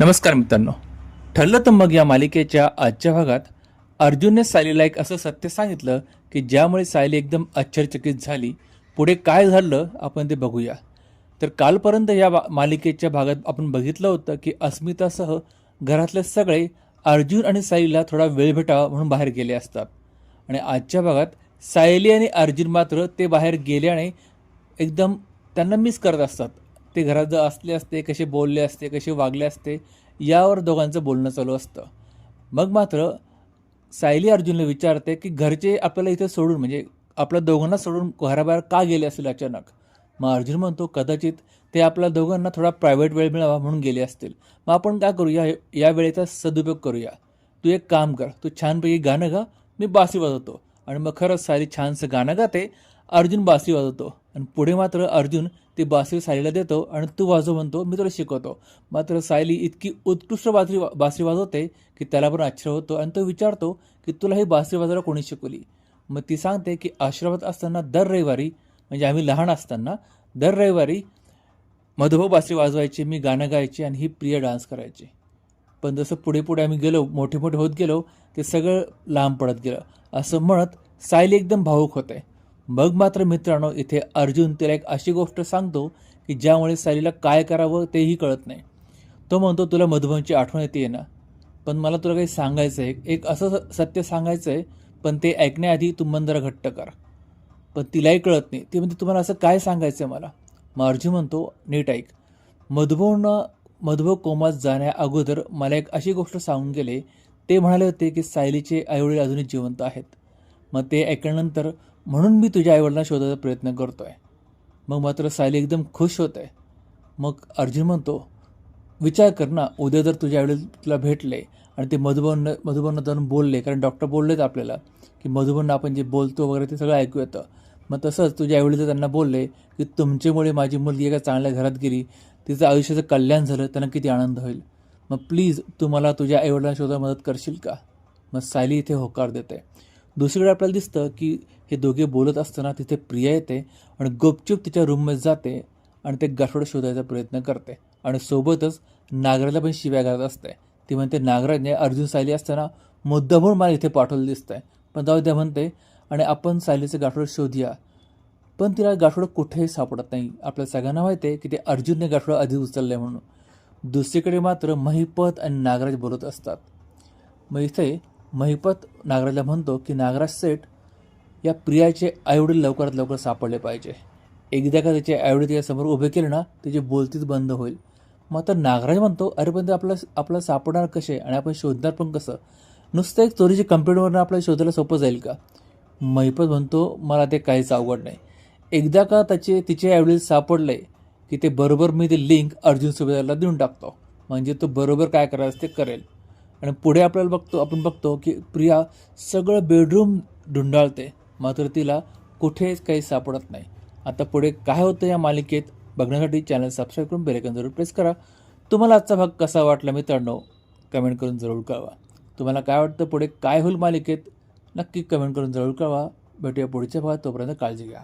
नमस्कार मित्रांनो. ठरलं तर मग या मालिकेच्या आजच्या भागात अर्जुनने सायलीला एक असं सत्य सांगितलं की ज्यामुळे सायली एकदम आश्चर्यचकित झाली. पुढे काय झालं आपण ते बघूया. तर कालपर्यंत या मालिकेच्या भागात आपण बघितलं होतं की अस्मितासह घरातले सगळे अर्जुन आणि सायलीला थोडा वेळ भेटावा म्हणून बाहेर गेले असतात. आणि आजच्या भागात सायली आणि अर्जुन मात्र ते बाहेर गेल्याने एकदम त्यांना मिस करत असतात. ते घरात जर असले असते कसे बोलले असते कसे वागले असते यावर दोघांचं बोलणं चालू असतं. मग मात्र सायली अर्जुनला विचारते की घरचे आपल्याला इथे सोडून म्हणजे आपल्या दोघांना सोडून घराबाहेर का गेले असेल अचानक? मग अर्जुन म्हणतो कदाचित ते आपल्या दोघांना थोडा प्रायव्हेट वेळ मिळावा म्हणून गेले असतील. मग आपण काय करूया? या वेळेचा सदुपयोग करूया. तू एक काम कर तू छानपैकी गाणं गा मी बासरी वाजवतो. आणि मग खरंच सायली छानसं गाणं गाते अर्जुन बासरी वाजवतो. आणि पुढे मात्र अर्जुन ती बासरी सायलीला देतो आणि तू वाजव म्हणतो मी तुला शिकवतो. मात्र सायली इतकी उत्कृष्ट बासरी बासरी वाजवते की त्याला पण आश्चर्य होतो आणि तो विचारतो की तुला ही बासरी वाजवायला कोणी शिकवली? मग ती सांगते की आश्रमात असताना दर रविवारी म्हणजे आम्ही लहान असताना दर रविवारी मधुभाऊ बासरी वाजवायची मी गाणं गायचे आणि ही प्रिय डान्स करायची. पण जसं पुढे पुढे आम्ही गेलो मोठे मोठे होत गेलो ते सगळं लांब पडत गेलं. असं म्हणत सायली एकदम भावूक होते. मग मात्र मित्रांनो इथे अर्जुन तिला एक अशी गोष्ट सांगतो की ज्यामुळे सायलीला काय करावं तेही कळत नाही. तो म्हणतो तुला मधुबनची आठवण येते ना? पण मला तुला काही सांगायचं आहे एक असं सत्य सांगायचं आहे पण ते ऐकण्याआधी तू मन जरा घट्ट कर. पण तिलाही कळत नाही. ती म्हणते तुम्हाला असं काय सांगायचं आहे मला? मग अर्जुन म्हणतो नीट ऐक. मधुबन मधुभाऊ कोमात जाण्या अगोदर मला एक अशी गोष्ट सांगून गेले. ते म्हणाले होते की सायलीचे आईवडील अजूनही जिवंत आहेत. मग ते ऐकल्यानंतर म्हणून मी तुझ्या आईवडिलांना शोधायचा प्रयत्न करतो आहे मग मात्र सायली एकदम खुश होत. आहे मग अर्जुन म्हणतो विचार कर ना उद्या जर तुझ्या आईवडील तुला भेटले आणि ते मधुबन मधुबननं जाऊन बोलले कारण डॉक्टर बोललेच आपल्याला की मधुबन आपण जे बोलतो वगैरे ते सगळं ऐकू येतं. मग तसंच तुझ्या आईवडील जर त्यांना बोलले की तुमच्यामुळे माझी मुलगी एका चांगल्या घरात गेली तिचं आयुष्याचं कल्याण झालं त्यांना किती आनंद होईल. मग प्लीज तू मला तुझ्या आईवडिलांना शोधा मदत करशील का? मग सायली इथे होकार देते. दुसरीकडे आपल्याला दिसतं की हे दोघे बोलत असताना तिथे प्रिया येते आणि गुपचूप तिच्या रूममध्ये जाते आणि ते गाठोडं शोधायचा प्रयत्न करते. आणि सोबतच नागराला पण शिव्या घालत असते. ती म्हणते नागराजने अर्जुन सायली असताना मुद्दा म्हणून मला इथे पाठवलं दिसतंय. पण जाऊ द्या म्हणते आणि आपण सायलीचं गाठोडं शोधूया. पण तिला गाठोडं कुठेही सापडत नाही. आपल्या सगळ्यांना माहिती आहे की ते अर्जुनने गाठोडं आधी उचललं म्हणून. दुसरीकडे मात्र महिपत आणि नागराज बोलत असतात. मग इथे महिपत नागराजला म्हणतो की नागराज सेठ या प्रियाचे आईवडील लवकरात लवकर सापडले पाहिजे. एकदा का त्याचे आईवडील त्याच्यासमोर उभे केले ना त्याची बोलतीच बंद होईल. मग आता नागराज म्हणतो अरे पण ते आपलं आपलं सापडणार कसे? आणि आपण शोधणार पण कसं? नुसतं एक चोरीची कंप्लेंटवरून आपल्याला शोधायला सोपं जाईल का? महिपत म्हणतो मला ते काहीच अवघड नाही. एकदा का त्याचे तिचे आईवडील सापडले की ते बरोबर मी ते लिंक अर्जुन सुभेदारला देऊन टाकतो. म्हणजे तो बरोबर काय करायचं ते करेल. आणि पुढे आपल्याला बघतो आपण बघतो की प्रिया सगळं बेडरूम ढुंडाळते मात्र तिला कुठेच काही सापडत नाही. आता पुढे काय होतं या मालिकेत? बघण्यासाठी चॅनल सबस्क्राईब करून बेलेकन जरूर प्रेस करा. तुम्हाला आजचा भाग कसा वाटला मित्रांनो? कमेंट करून जरूर कळवा. तुम्हाला काय वाटतं पुढे काय होईल मालिकेत? नक्की कमेंट करून जरूर कळवा. भेटूया पुढच्या भागात. तोपर्यंत काळजी घ्या.